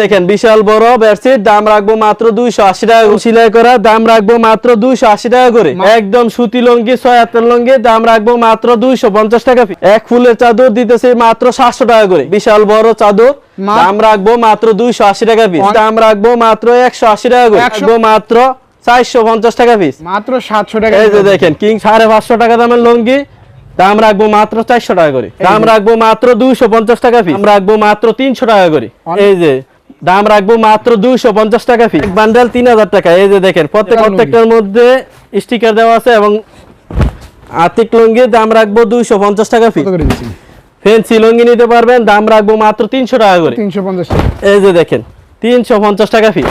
দেখেন বিশাল বড় বেডশিট দাম রাখব মাত্র দুইশো আশি টাকা। সেলাই করা দাম রাখব মাত্র দুইশো আশি টাকা করে। একদম সুতি লঙ্গি ছয় হাতের লঙ্গি দাম রাখব মাত্র দুইশো পঞ্চাশ টাকা এক ফুলের চাদর দিতেছে মাত্র সাতশো টাকা করে। বিশাল বড় চাদর দাম রাখব মাত্র দুইশো আশি টাকা পিস দাম রাখব মাত্র একশো আশি টাকা করে। রাখব মাত্র চারশো পঞ্চাশ টাকা পিস মাত্র সাতশো টাকা এই যে দেখেন কিং সাড়ে পাঁচশো টাকা দামের লঙ্গি দাম রাখব মাত্র চারশো টাকা করে। দাম রাখব মাত্র দুইশো পঞ্চাশ টাকা পিস দাম রাখব মাত্র তিনশো টাকা করে। এই যে দাম রাখব মাত্র দুইশো পঞ্চাশ টাকা ফি বান্ডেল তিন হাজার টাকা। এই যে দেখেন প্রত্যেক প্রত্যেকটার মধ্যে স্টিকার দেওয়া আছে এবং আর্থিক লঙ্গি দাম রাখব দুইশো পঞ্চাশ টাকা ফি ফেন্সি লঙ্গি নিতে পারবেন দাম রাখব মাত্র তিনশো টাকা করে। তিনশো পঞ্চাশ টাকা। এই যে দেখেন তিনশো পঞ্চাশ টাকা ফি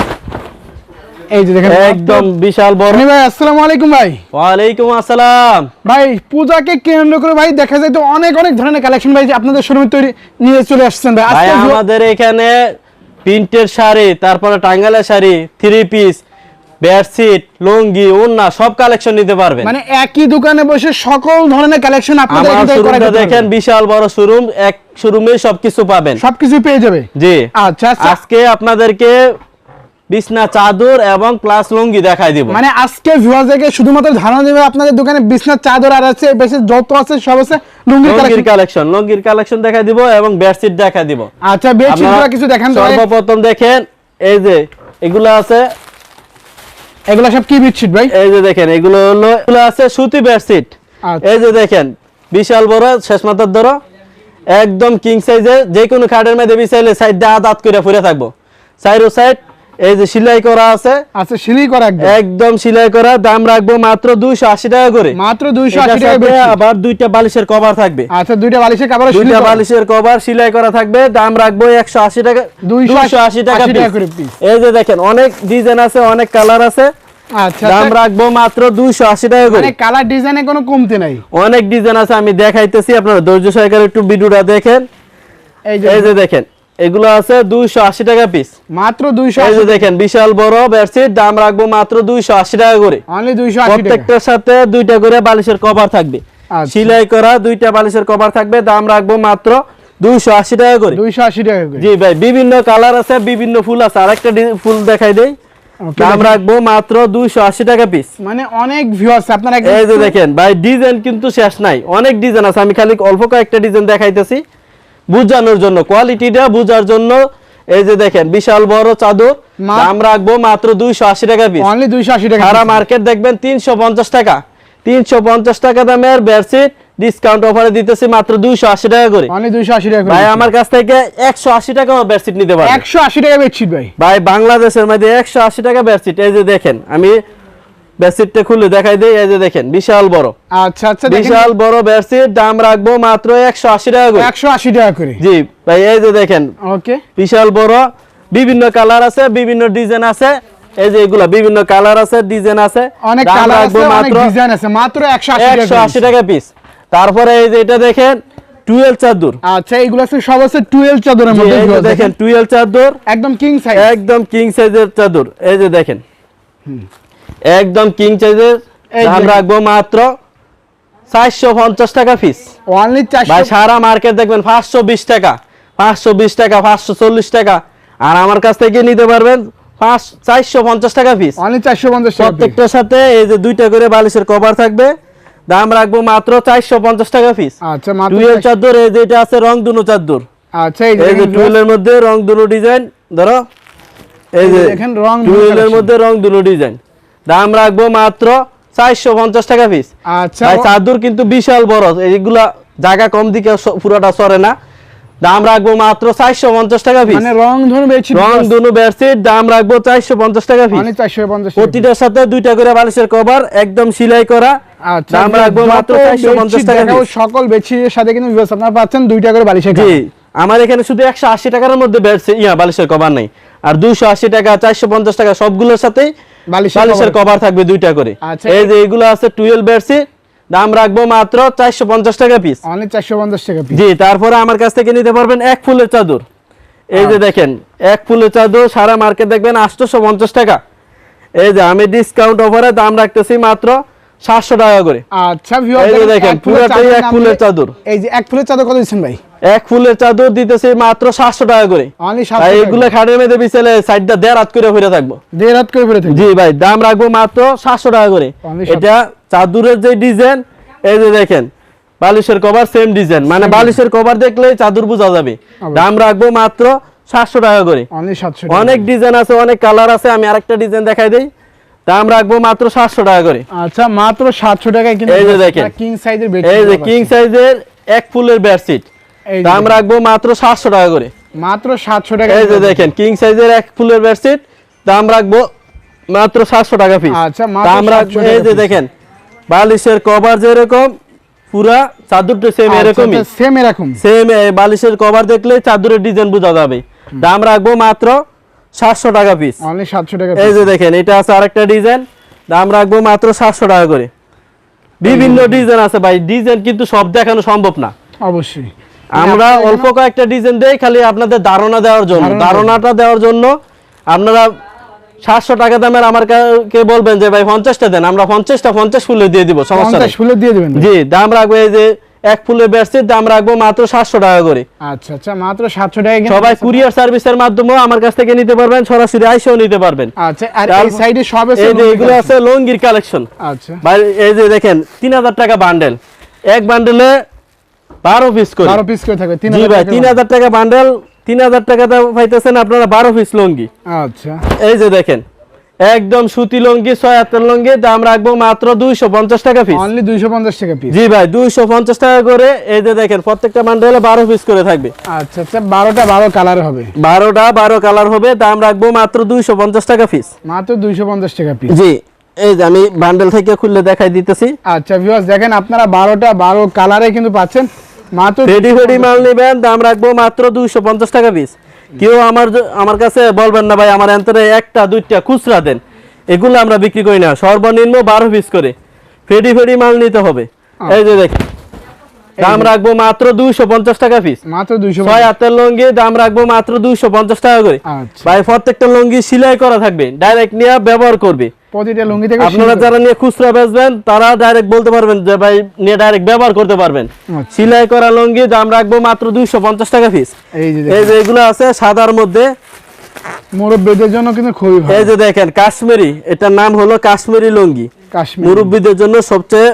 এই যে দেখেন একদম বিশাল বড় ভাই আসসালামু আলাইকুম ভাই। ওয়ালাইকুম আসসালাম। ভাই পূজাকে কেন্দ্র করে ভাই দেখা যায় তো অনেক অনেক ধরনের কালেকশন ভাই আপনাদের শোরুমে তৈরি নিয়ে চলে আসছেন ভাই। আমাদের এখানে প্রিন্টের শাড়ি তারপরে টাঙ্গালের sari three piece bedsheet lungi ওন্না সব কালেকশন নিতে পারবেন। মানে একই দোকানে বসে সকল ধরনের কালেকশন আপনাদের এখান দেখেন বিশাল বড় শোরুম এক শোরুমে সবকিছু পাবেন। সবকিছু পেয়ে যাবে? জি। আচ্ছা আচ্ছা। আজকে আপনাদেরকে বিছনা চাদর এবং প্লাস লুঙ্গি দেখাই দিব। মানে আজকে ভিউয়ারদেরকে শুধুমাত্র ধারণা দেবে আপনাদের দোকানে বিছনার চাদর আর আছে বেশি যত আছে সব আছে লুঙ্গির লুঙ্গির কালেকশন লুঙ্গির কালেকশন দেখাই দিব এবং বেডশিট দেখাই দিব। আচ্ছা বেডশিট আপনারা কিছু দেখান তো সর্বপ্রথম দেখেন এই যে এগুলো আছে। এগুলো সব কি বেডশিট ভাই? এই যে দেখেন এগুলো হলো এগুলো আছে সুতি বেডশিট আচ্ছা। এই যে দেখেন বিশাল বড় শেষ মাথার ধরো। একদম কিং সাইজের যে কোনো খাটের মধ্যে বিছাইলে সাইড দিয়ে হাত করে ফুরে থাকব। সাইড ও সাইড এই যে সেলাই করা আছে আচ্ছা সিলি করা একদম। একদম সেলাই করা দাম রাখব মাত্র দুইশো আশি টাকা করে। মাত্র দুইশো এটার আশি টাকা সাথে আবার দুইটা বালিশের কভার থাকবে। আচ্ছা দুইটা বালিশের কাপড় দুইটা বালিশের কভার সেলাই করা থাকবে দাম রাখব একশো আশি টাকা 280 টাকা আশি টাকা piece। করে piece। এই যে দেখেন অনেক ডিজাইন আছে অনেক কালার আছে। আচ্ছা দাম আচ্ছা। রাখব মাত্র দুইশো আশি টাকা করে। মানে কালার ডিজাইনে কোনো কমতি নাই। অনেক ডিজাইন আছে আমি দেখাইতেছি আপনারা ধৈর্য সহকারে একটু ভিডিওটা দেখেন। এই যে এই যে দেখেন এগুলো আছে দুইশো আশি টাকা পিস মাত্র দুইশো দেখেন বিশাল বড় বেডশিট দাম রাখব মাত্র দুইশো আশি টাকা করে। প্রত্যেকটার সাথে দুইটা করে বালিশের কভার থাকবে। আচ্ছা। সেলাই করা দুইটা বালিশের কভার থাকবে দাম রাখব মাত্র দুইশো আশি টাকা করে। দুইশো আশি টাকা করে। জি ভাই বিভিন্ন কালার আছে বিভিন্ন ফুল আছে। আরেকটা ফুল দেখাই দেই। দাম রাখব মাত্র দুইশো আশি টাকা পিস মানে অনেক ভিউ আছে আপনারা এই যে দেখেন ভাই ডিজাইন কিন্তু শেষ নাই। অনেক ডিজাইন আছে আমি খালি অল্প কয়েকটা ডিজাইন দেখাইতেছি। বুঝানোর জন্য কোয়ালিটিটা বুঝার জন্য এই যে দেখেন বিশাল বড় চাদর দাম রাখব মাত্র দুইশো আশি টাকা পিস অনলি দুইশো আশি টাকা সারা মার্কেট দেখবেন তিনশো পঞ্চাশ টাকা। তিনশো পঞ্চাশ টাকা দামের বেডশিট ডিসকাউন্ট অফারে দিতেছি মাত্র দুইশো আশি টাকা করে। অনলি দুইশো আশি টাকা ভাই আমার কাছ থেকে একশো আশি টাকা বেডশিট নিতে পারবেন একশো আশি টাকা বেডশিট ভাই। ভাই বাংলাদেশের মধ্যে একশো আশি টাকা বেডশিট এই যে দেখেন আমি বেডশিটটা খুলে দেখাই দিই এই যে দেখেন বিশাল বড়। আচ্ছা আচ্ছা বিশাল বড় বেডশিট দাম রাখব মাত্র একশো আশি টাকা করে। একশো আশি টাকা করে। জি ভাই এই যে দেখেন ওকে। বিশাল বড় বিভিন্ন কালার আছে বিভিন্ন ডিজাইন আছে। এই যে এগুলা বিভিন্ন কালার আছে ডিজাইন আছে। অনেক কালার আছে অনেক ডিজাইন আছে মাত্র একশো আশি টাকা একশো আশি করে। টাকা পিস তারপরে এই যে এটা দেখেন টুয়েলভ চাদর। আচ্ছা এইগুলো আছে সব আছে টুয়েলভ চাদরের মধ্যে দেখেন টুয়েলভ চাদর। একদম কিং সাইজ একদম কিং সাইজের চাদর। এই যে দেখেন। একদম কিং সাইজের দাম রাখব মাত্র চারশো পঞ্চাশ টাকা পিস অনলি ভাই সারা মার্কেট দেখবেন পাঁচশো বিশ টাকা পাঁচশো বিশ টাকা পাঁচশো চল্লিশ টাকা। আর আমার কাছ থেকে নিতে পারবেন পাঁচ চারশো পঞ্চাশ টাকা পিস অনলি চারশো পঞ্চাশ প্রত্যেকটার সাথে এই যে দুইটা করে বালিশের কভার থাকবে। দাম রাখব মাত্র চারশো পঞ্চাশ টাকা পিস আচ্ছা মাত্র টুয়েল 400 চাদর এই যে এটা আছে রং দুনো চাদর। আচ্ছা এই যে মধ্যে রং দুনো ডিজাইন ধরো। এই যে রং মধ্যে রং দুনো ডিজাইন দাম রাখব মাত্র চারশো পঞ্চাশ টাকা পিস আচ্ছা চাদর কিন্তু বিশাল বড়। এইগুলা জায়গা কম দিকে পুরোটা সরে না। দাম রাখব মাত্র চারশো পঞ্চাশ টাকা পিস মানে রং ধরুন বেডশিট রং দুনো বেডশিট দাম রাখব চারশো পঞ্চাশ টাকা পিস চারশো পঞ্চাশ প্রতিটার সাথে দুইটা করে বালিশের কভার একদম সেলাই করা। আচ্ছা দাম রাখব মাত্র চারশো পঞ্চাশ টাকা সকল বেডশিটের সাথে কিন্তু আপনারা পাচ্ছেন দুইটা করে বালিশের জি আমার এখানে শুধু একশো আশি টাকার মধ্যে বেডছে ইয়া বালিশের কভার নেই। আর দুইশো আশি টাকা চারশো পঞ্চাশ টাকা সবগুলোর সাথেই বালিশের কভার থাকবে দুইটা করে আচ্ছা। এই যে এগুলো আছে টুয়েলভ বেডশিট দাম রাখব মাত্র চারশো পঞ্চাশ টাকা পিস অনলি চারশো পঞ্চাশ টাকা piece। জি তারপরে আমার কাছ থেকে নিতে পারবেন এক ফুলের চাদর এই। যে দেখেন এক ফুলের চাদর সারা মার্কেট দেখবেন আটশোশো পঞ্চাশ টাকা এই যে আমি ডিসকাউন্ট অফারে দাম রাখতেছি মাত্র সাতশো টাকা করে আচ্ছা দেখেন, পুরোটাই এক ফুলের চাদর। এই যে এক ফুলের চাদর কত দিচ্ছেন ভাই এক ফুলের চাদর দিতেছি মাত্র সাতশো টাকা করে। এগুলো খাটের মেয়েদের বিছালে সাইডটা দেড় হাত করে ফিরে থাকব। দেড় রাত করে জি ভাই দাম রাখব মাত্র সাতশো টাকা করে। এটা চাদরের যে ডিজাইন এই যে দেখেন বালিশের কভার সেম ডিজাইন। মানে বালিশের কভার দেখলে চাদর বোঝা যাবে। দাম রাখব মাত্র সাতশো টাকা করে। অনেক ডিজাইন আছে অনেক কালার আছে আমি আরেকটা ডিজাইন দেখাই দিই। দাম রাখব মাত্র সাতশো টাকা করে। আচ্ছা মাত্র সাতশো টাকায় কিন্তু এই যে দেখেন। কিং সাইজের এই যে কিং সাইজের এক ফুলের বেডশিট দাম রাখব মাত্র সাতশো টাকা করে। মাত্র সাতশো টাকা এই যে দেখেন কিং সাইজের এক ফুলের বেডশিট দাম রাখব মাত্র সাতশো টাকা পিস আচ্ছা, মাত্র দাম রাখব এই যে দেখেন বালিশের কভার যেরকম পুরা চাদরটা সেম আচ্ছা, এরকমই। সেম এরকম। সেম বালিশের কভার দেখলে চাদরের ডিজাইন বোঝা যাবে। দাম রাখব মাত্র সাতশো টাকা পিস অনলি সাতশো টাকা এই যে দেখেন এটা আছে আরেকটা ডিজাইন দাম রাখব মাত্র সাতশো টাকা করে। বিভিন্ন ডিজাইন আছে ভাই। ডিজাইন কিন্তু সব দেখানো সম্ভব না। অবশ্যই। আমরা অল্প কয়েকটা ডিজাইন দেই খালি আপনাদের ধারণা দেওয়ার জন্য। ধারণাটা দেওয়ার জন্য আপনারা সাতশো টাকা দামের আমার কে বলবেন যে ভাই পঞ্চাশটা দেন। আমরা পঞ্চাশটা পঞ্চাশ ফুলে দিয়ে দিব সমস্যা ফুলে দিয়ে দেবেন জি দাম রাখব এই যে এক ফুলের বেডশিট দাম রাখব মাত্র সাতশো টাকা করে। আচ্ছা আচ্ছা মাত্র সাতশো টাকা সবাই কুরিয়ার সার্ভিসের মাধ্যমেও আমার কাছ থেকে নিতে পারবেন সরাসরি আইসেও নিতে পারবেন। আচ্ছা আর এই সাইডে সব আছে এই যে এগুলো আছে লঙ্গির কালেকশন আচ্ছা। ভাই এই যে দেখেন তিন হাজার টাকা বান্ডেল এক বান্ডেলে বারো পিস করে। বারো পিস করে থাকবে জি ভাই টাকা তিন হাজার টাকা বান্ডেল তিন হাজার টাকা দাম পাইতেছেন আপনারা বারো পিস লঙ্গি। আচ্ছা। এই যে দেখেন একদম সুতি লঙ্গি ছয় হাতের লঙ্গি দাম রাখব মাত্র দুইশো পঞ্চাশ টাকা পিস অনলি দুইশো পঞ্চাশ টাকা পিস জি ভাই দুইশো পঞ্চাশ টাকা করে এই যে দেখেন প্রত্যেকটা বান্ডেলে বারো পিস করে থাকবে। আচ্ছা আচ্ছা বারোটা বারো কালার হবে। বারোটা বারো কালার হবে দাম রাখব মাত্র দুইশো পঞ্চাশ টাকা পিস মাত্র দুইশো পঞ্চাশ টাকা পিস জি এই যে আমি বান্ডেল থেকে খুললে দেখাই দিতেছি। আচ্ছা ভিউয়ার্স দেখেন আপনারা বারোটা বারো কালারে কিন্তু পাচ্ছেন। মাত্র রেডি ফেডি মাল নিবেন দাম রাখব মাত্র দুইশো পঞ্চাশ টাকা পিস কেউ আমার আমার কাছে বলবেন না ভাই আমার অন্তরে একটা দুইটা খুচরা দেন। এগুলো আমরা বিক্রি করি না সর্বনিম্ন বারো পিস করে। ফেডি ফেডি মাল নিতে হবে। এই যে দেখেন দাম রাখব মাত্র দুইশো পঞ্চাশ টাকা পিস মাত্র দুইশো ছয় হাতের লঙ্গি দাম রাখব মাত্র দুইশো পঞ্চাশ টাকা করে। আচ্ছা। ভাই প্রত্যেকটা লঙ্গি সেলাই করা থাকবে ডাইরেক্ট নিয়ে ব্যবহার করবে। প্রতিটা লুঙ্গি থেকে আপনারা যারা নিয়ে খুচরা বেচবেন তারা ডাইরেক্ট বলতে পারবেন যে ভাই নিয়ে ডাইরেক্ট ব্যবহার করতে পারবেন। আচ্ছা। সেলাই করা লঙ্গি দাম রাখব মাত্র দুইশো পঞ্চাশ টাকা পিস এই যে এগুলো আছে সাদার মধ্যে। মুরব্বীদের জন্য কিন্তু খুবই ভালো। এই যে দেখেন কাশ্মীরি। এটার নাম হলো কাশ্মীরি লুঙ্গি। মুরব্বীদের জন্য সবচেয়ে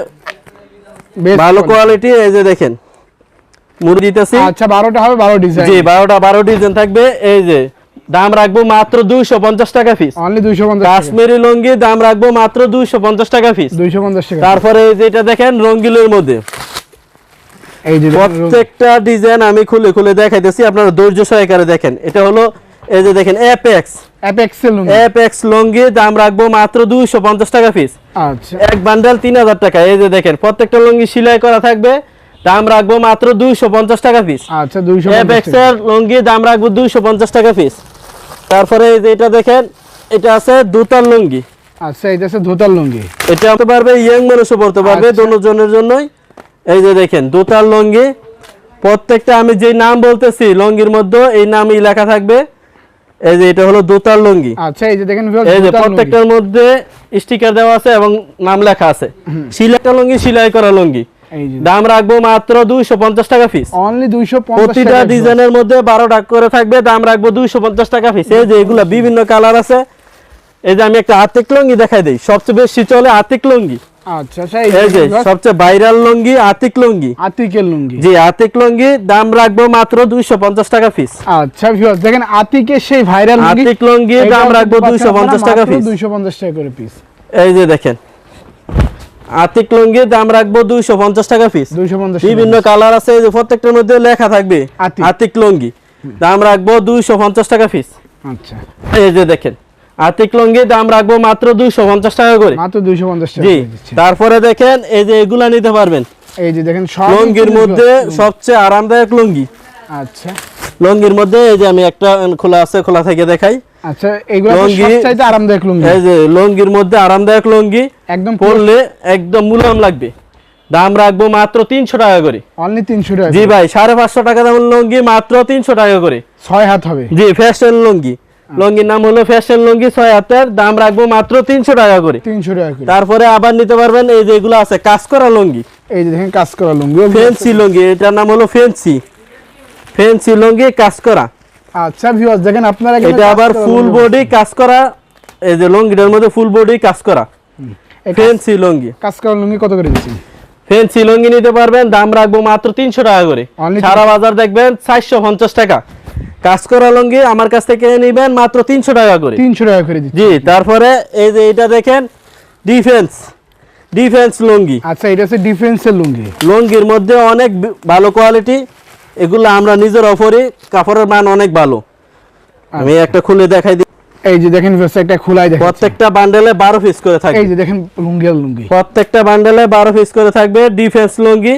ভালো কোয়ালিটি এই যে দেখেন। মুরগি দিতেছি। আচ্ছা বারোটা হবে বারো ডিজাইন জি বারোটা বারো ডিজাইন থাকবে। এই যে দাম রাখব মাত্র দুইশো পঞ্চাশ টাকা পিস অনলি দুইশো পঞ্চাশ কাশ্মীরি লুঙ্গি দাম রাখব মাত্র দুইশো পঞ্চাশ টাকা পিস দুইশো পঞ্চাশ টাকা। তারপরে এই যেটা দেখেন রঙ্গিলের মধ্যে। এই যে প্রত্যেকটা ডিজাইন আমি খুলে খুলে দেখাইতেছি আপনারা ধৈর্য সহকারে দেখেন। এটা হলো এই যে দেখেন অ্যাপেক্স অ্যাপেক্সেল লুঙ্গি। অ্যাপেক্স লঙ্গি দাম রাখব মাত্র দুইশো পঞ্চাশ টাকা পিস আচ্ছা। এক বান্ডেল তিন হাজার টাকা। এই যে দেখেন প্রত্যেকটা লঙ্গি সেলাই করা থাকবে দাম রাখব মাত্র দুইশো পঞ্চাশ টাকা পিস আচ্ছা দুইশো অ্যাপেক্স এর লঙ্গি দাম রাখব দুইশো পঞ্চাশ টাকা পিস তারপরে এই যে এটা দেখেন এটা আছে দুতার লুঙ্গি। আচ্ছা এটা হচ্ছে ধোতার লুঙ্গি। এটা পড়তে পারবে ইয়াং মানুষও পড়তে পারবে আচ্ছা। দোনো জনের জন্যই। এই যে দেখেন দুতার লুঙ্গি। প্রত্যেকটা আমি যে নাম বলতেছি লঙ্গির মধ্যে এই নামই লেখা থাকবে। এই যে এটা হলো দুতার লুঙ্গি। আচ্ছা এই যে দেখেন এই যে প্রত্যেকটার মধ্যে স্টিকার দেওয়া আছে এবং নাম লেখা আছে। সিলাইটা লুঙ্গি সেলাই করা লঙ্গি। দাম রাখব মাত্র দুইশো পঞ্চাশ টাকা পিস অনলি দুইশো প্রতিটা ডিজাইনের মধ্যে বারো টাকা করে থাকবে দাম রাখব দুইশো পঞ্চাশ টাকা পিস এই যে এগুলা বিভিন্ন কালার আছে। এই যে আমি একটা আতিক লঙ্গি দেখাই দিই। সবচেয়ে বেশি চলে আতিক লঙ্গি। আচ্ছা আচ্ছা এই যে সবচেয়ে ভাইরাল লঙ্গি আতিক লঙ্গি। আতিকের লুঙ্গি। জি আতিক লঙ্গি দাম রাখব মাত্র দুইশো পঞ্চাশ টাকা পিস আচ্ছা দেখেন আতিকের সেই ভাইরাল আতিক লঙ্গি দাম রাখব দুইশো পঞ্চাশ টাকা পিস দুইশো পঞ্চাশ টাকা করে পিস এই যে দেখেন। আতিক লঙ্গি দাম রাখব দুইশো পঞ্চাশ টাকা পিস বিভিন্ন কালার আছে প্রত্যেকটার মধ্যে লেখা থাকবে আতিক। লঙ্গি। দাম রাখব দুইশো পঞ্চাশ টাকা পিস আচ্ছা। এই যে দেখেন আতিক লঙ্গি দাম রাখব মাত্র দুইশো পঞ্চাশ টাকা করে। মাত্র দুইশো পঞ্চাশ জি তারপরে দেখেন এই যে এগুলা নিতে পারবেন। এই যে দেখেন লঙ্গির মধ্যে সবচেয়ে আরামদায়ক লুঙ্গি। আচ্ছা। লঙ্গির মধ্যে এই যে আমি একটা খোলা আছে খোলা থেকে দেখাই। আচ্ছা লুঙ্গি- সবচাইতে আরামদায়ক লুঙ্গি। এই যে লঙ্গির মধ্যে আরামদায়ক লঙ্গি। একদম পরলে একদম মুলাম লাগবে। দাম রাখব মাত্র তিনশো টাকা করে। অনলি তিনশো টাকা জি ভাই সাড়ে পাঁচশো টাকা দামের লঙ্গি মাত্র তিনশো টাকা করে। ছয় হাত হবে। জি ফ্যাশন লঙ্গি। লঙ্গির নাম হলো ফ্যাশন লঙ্গি ছয় হাতের। দাম রাখব মাত্র তিনশো টাকা করে। তিনশো টাকা করে। তারপরে আবার নিতে পারবেন এই যে এগুলো আছে কাজ করা লঙ্গি। এই যে দেখেন কাজ করা লুঙ্গি। ফেন্সি লঙ্গি এটার নাম হলো ফেন্সি ফেন্সি লুঙ্গি কাজ করা আচ্ছা ভিউয়ার্স দেখেন আপনারা এটা আবার ফুল বডি কাজ করা এই যে লুঙ্গিটার মধ্যে ফুল বডি কাজ করা ফেন্সি লুঙ্গি। কাজ করা লুঙ্গি কত করে দিচ্ছেন? ফেন্সি লুঙ্গি নিতে পারবেন দাম রাখব মাত্র তিনশো টাকা করে। সারা বাজার দেখবেন চারশো পঞ্চাশ টাকা। কাজ করা লুঙ্গি আমার কাছ থেকে নিবেন মাত্র তিনশো টাকা করে। তিনশো টাকা করে দিচ্ছি জি তারপরে এই যে এটা দেখেন ডিফেন্স ডিফেন্স লুঙ্গি। আচ্ছা এটা হচ্ছে ডিফেন্সের লুঙ্গি। লুঙ্গির মধ্যে অনেক ভালো কোয়ালিটি এগুলো আমরা নিজের অফারে কাপড়ের মান অনেক ভালো। আমি একটা খুলে দেখাই দিই এই যে দেখেন একটা খোলাই দেখেন প্রত্যেকটা বান্ডেলে বারো পিস করে থাকবে। এই যে দেখেন লুঙ্গি আর লুঙ্গি। প্রত্যেকটা বান্ডেলে বারো পিস করে থাকবে ডিফেন্স লুঙ্গি।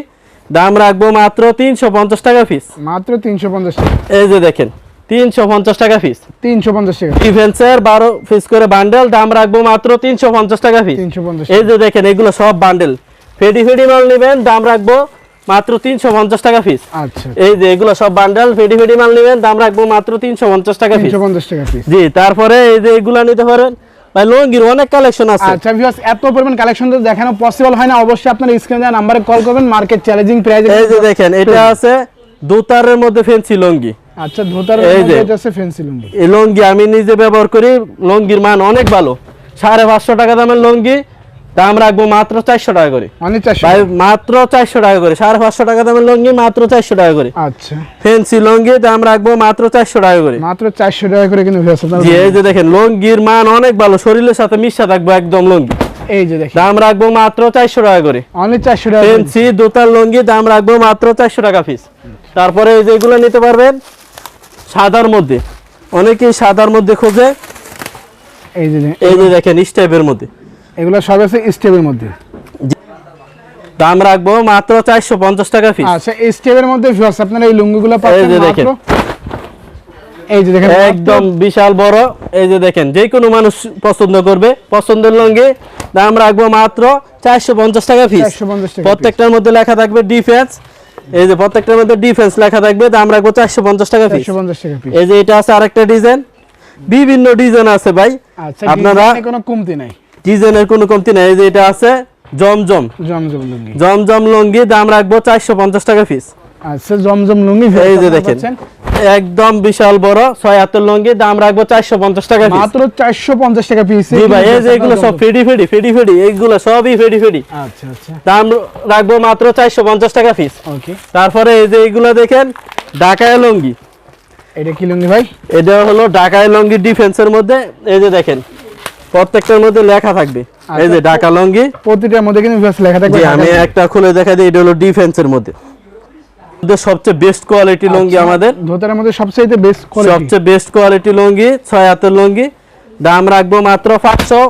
দাম রাখব মাত্র তিনশো পঞ্চাশ টাকা পিস মাত্র তিনশো পঞ্চাশ টাকা। এই যে দেখেন তিনশো পঞ্চাশ টাকা পিস তিনশো পঞ্চাশ টাকা। ডিফেন্সের বারো পিস করে বান্ডেল দাম রাখব মাত্র তিনশো পঞ্চাশ টাকা পিস তিনশো পঞ্চাশ এই যে দেখেন এগুলো সব বান্ডেল ফেডি ফেডি মাল নেবেন দাম রাখব মাত্র তিনশো পঞ্চাশ টাকা পিস আচ্ছা। এই যে এগুলো সব বান্ডেল ফেডি ফেডি মাল নেবেন দাম রাখব মাত্র তিনশো পঞ্চাশ টাকা পিস টাকা পিস জি তারপরে এই যে এগুলা নিতে পারেন। ভাই লুঙ্গির অনেক কালেকশন আছে। আচ্ছা ভিউয়ার্স এত পরিমাণ কালেকশন তো দেখানো পসিবল হয় না। অবশ্যই আপনার স্ক্রিনে দেওয়া নাম্বারে কল করবেন মার্কেট চ্যালেঞ্জিং প্রাইসে এই যে দেখেন এটা আছে দুতারের মধ্যে ফেন্সি লুঙ্গি। আচ্ছা এটা ফেন্সি লুঙ্গি। এই লুঙ্গি আমি নিজে ব্যবহার করি লুঙ্গির মান অনেক ভালো। সাড়ে পাঁচশো টাকা দামের লুঙ্গি দাম রাখব মাত্র চারশো টাকা করে। ভাই মাত্র চারশো টাকা করে। সাড়ে পাঁচশো টাকা দামের লুঙ্গি মাত্র চারশো টাকা করে। আচ্ছা। ফেন্সি লুঙ্গি দাম রাখব মাত্র চারশো টাকা করে। মাত্র চারশো টাকা করে কিন্তু এই যে দেখেন। লুঙ্গির মান অনেক ভালো শরীরের সাথে মিশা থাকব একদম লুঙ্গি। এই যে দেখেন। দাম রাখব মাত্র চারশো টাকা করে। অনেক চারশো টাকা। ফেন্সি দোতার লুঙ্গি দাম রাখব মাত্র চারশো টাকা পিস তারপরে এই যেগুলো নিতে পারবেন সাদার মধ্যে। অনেকেই সাদার মধ্যে খোঁজে। এই যে দেখেন, এই যে দেখেন স্টেপের মধ্যে। এগুলো সব আছে স্টেপের মধ্যে। দাম রাখব মাত্র চারশো পঞ্চাশ টাকা পিস আচ্ছা স্টেপের মধ্যে ভিউয়ার্স আপনারা এই লুঙ্গিগুলো পাচ্ছেন যে মাত্র দেখেন। এই যে দেখেন একদম বিশাল বড়। এই যে দেখেন যে কোনো মানুষ পছন্দ করবে। পছন্দের লঙ্গে দাম রাখব মাত্র চারশো পঞ্চাশ টাকা পিস 450 টাকা প্রত্যেকটার মধ্যে লেখা থাকবে ডিফেন্স এই যে প্রত্যেকটার মধ্যে ডিফেন্স লেখা থাকবে দাম রাখব চারশো পঞ্চাশ টাকা পিস এই যে এটা আছে আরেকটা ডিজাইন বিভিন্ন ডিজাইন আছে ভাই। আচ্ছা আপনারা কোনো কমতি নাই। ডিজাইনের কোনো কমতি নাই এই যে এটা আছে জমজম। জমজম লুঙ্গি। জমজম লুঙ্গি দাম রাখব চারশো পঞ্চাশ টাকা পিস আচ্ছা জমজম লুঙ্গি এই যে দেখেন একদম বিশাল বড় ছয় হাতের লুঙ্গি দাম রাখব চারশো পঞ্চাশ টাকা পিস মাত্র চারশো পঞ্চাশ টাকা পিস জি ভাই এই যে এগুলো সব ফেডি ফেডি ফেডি ফেডি এইগুলো সবই ফেডি ফেডি। আচ্ছা আচ্ছা। দাম রাখব মাত্র চারশো পঞ্চাশ টাকা পিস ওকে। তারপরে এই যে এইগুলো দেখেন ঢাকায় লুঙ্গি। এটা কি লুঙ্গি ভাই? এটা হলো ঢাকায় লুঙ্গি ডিফেন্সের মধ্যে এই যে দেখেন। প্রত্যেকটার মধ্যে লেখা থাকবে। এই যে ঢাকা লুঙ্গি। প্রতিটার মধ্যে কিন্তু লেখা থাকবে আমি একটা খুলে দেখা দিই এটা হলো ডিফেন্সের মধ্যে। সবচেয়ে বেস্ট কোয়ালিটি লুঙ্গি আমাদের। ধোতারের মধ্যে সবচেয়ে বেস্ট কোয়ালিটি সবচেয়ে বেস্ট কোয়ালিটি লুঙ্গি ছয় হাতের লুঙ্গি। দাম রাখব মাত্র পাঁচশো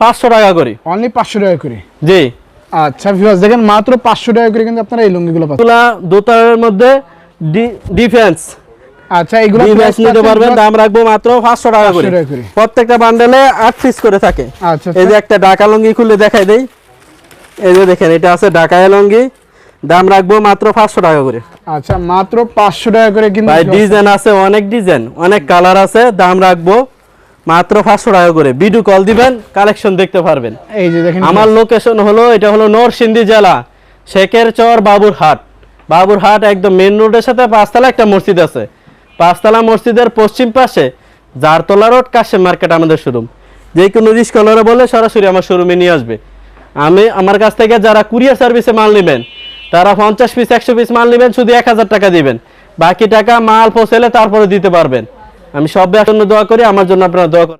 পাঁচশো টাকা করে। অনলি পাঁচশো টাকা করে। জি। আচ্ছা ভিউয়ার্স দেখেন মাত্র পাঁচশো টাকা করে কিন্তু আপনারা এই লুঙ্গিগুলো পাচ্ছেন। দোতারের মধ্যে ডিফেন্স আচ্ছা এগুলো price নিতে পারবেন দাম রাখব মাত্র পাঁচশো টাকা করে। 500 টাকা করে। প্রত্যেকটা বান্ডেলে আট পিস করে থাকে। আচ্ছা এই যে আচ্ছা। একটা ঢাকা লুঙ্গি খুলে দেখাই দেই। এই যে দেখেন এটা আছে ঢাকায় লুঙ্গি। দাম রাখব মাত্র পাঁচশো টাকা করে। আচ্ছা মাত্র পাঁচশো টাকা করে কিন্তু ভাই ডিজাইন আছে অনেক ডিজাইন অনেক কালার আছে দাম রাখব মাত্র পাঁচশো টাকা করে। ভিডিও কল দিবেন কালেকশন দেখতে পারবেন। এই যে দেখেন আমার লোকেশন হলো এটা হলো নরসিংদী জেলা শেখের চর বাবুরহাট। বাবুরহাট একদম মেন রোডের সাথে পাঁচতলা একটা মসজিদ আছে। পাঁচতলা মসজিদের পশ্চিম পাশে জারতলা রোড কাশে মার্কেট আমাদের শোরুম যে কোনো রিস্কলারে বলে, সরাসরি আমার শোরুমে নিয়ে আসবে। আমি, আমার কাছ থেকে যারা কুরিয়ার সার্ভিসে মাল নেবেন, তারা পঞ্চাশ পিস, একশো পিস মাল নেবেন, শুধু এক হাজার টাকা দিবেন। বাকি টাকা মাল পৌঁছালে তারপরে দিতে পারবেন। আমি সব জন্য দোয়া করি, আমার জন্য আপনারা দোয়া করেন।